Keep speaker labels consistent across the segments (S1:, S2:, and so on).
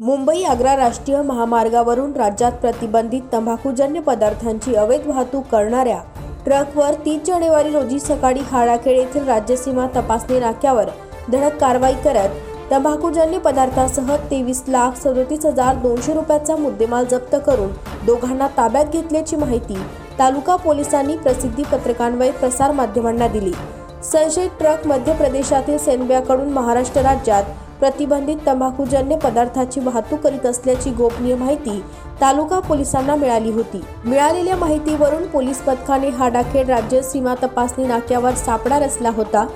S1: मुंबई आग्रा राष्ट्रीय महामार्गावरून राज्यात प्रतिबंधित तंबाखूजन्य पदार्थांची अवैध वाहतूक करणाऱ्या ट्रकवर तीन जानेवारी रोजी सकाळी हाडाखेड येथील राज्यसीमा तपासणी नाक्यावर धडक कारवाई करत तंबाखूजन्य पदार्थासह तेवीस लाख सदोतीस हजार दोनशे रुपयाचा मुद्देमाल जप्त करून दोघांना ताब्यात घेतल्याची माहिती तालुका पोलिसांनी प्रसिद्धी पत्रकान्वये प्रसारमाध्यमांना दिली. संशयित ट्रक मध्य प्रदेशातील सेनब्याकडून महाराष्ट्र राज्यात प्रतिबंधित तंबाखूजन्य पदार्थाची वाहतूक करीत असल्याची गोपनीय माहिती तालुका पोलिसांना मिळाली होती. मिळालेल्या माहितीवरून पोलीस पथकाने हाडाखेड राज्य सीमा तपासणी नाक्यावर सापडा रचला होता.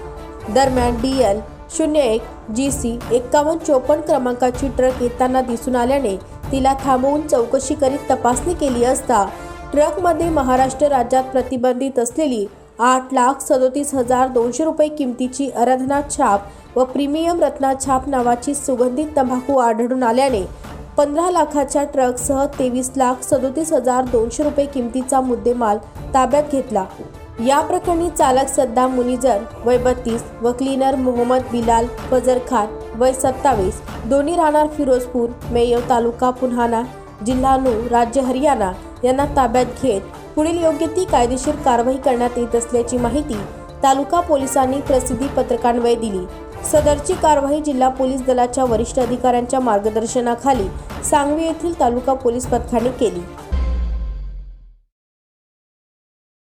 S1: दरम्यान डी एल शून्य एक जी सी एक्कावन्न चोपन्न क्रमांकाची ट्रक येताना दिसून आल्याने तिला थांबवून चौकशी करीत तपासणी केली असता ट्रकमध्ये महाराष्ट्र राज्यात प्रतिबंधित असलेली आठ लाख सदोतीस हजार दोनशे रुपये किमतीची आराधना छाप व प्रीमियम रत्ना छाप नावाची सुगंधित तंबाखू आढळून आल्याने पंधरा लाखाच्या ट्रकसह तेवीस लाख सदोतीस हजार दोनशे रुपये किमतीचा मुद्देमाल ताब्यात घेतला. या प्रकरणी चालक सद्दाम मुनिजर वय बत्तीस व क्लीनर मोहम्मद बिलाल फजर खान वय सत्तावीस दोन्ही राहणार फिरोजपूर मेयो तालुका पुन्हाना जिल्हा नू राज्य हरियाणा यांना ताब्यात घेत पुढील योग्य ती कायदेशीर कारवाई करण्यात येत असल्याची माहिती तालुका पोलिसांनी प्रसिद्धी पत्रकान्वये दिली. सदरची कारवाई जिल्हा पोलीस दलाच्या वरिष्ठ अधिकाऱ्यांच्या मार्गदर्शनाखाली सांगवी येथील तालुका पोलीस पथकाने केली.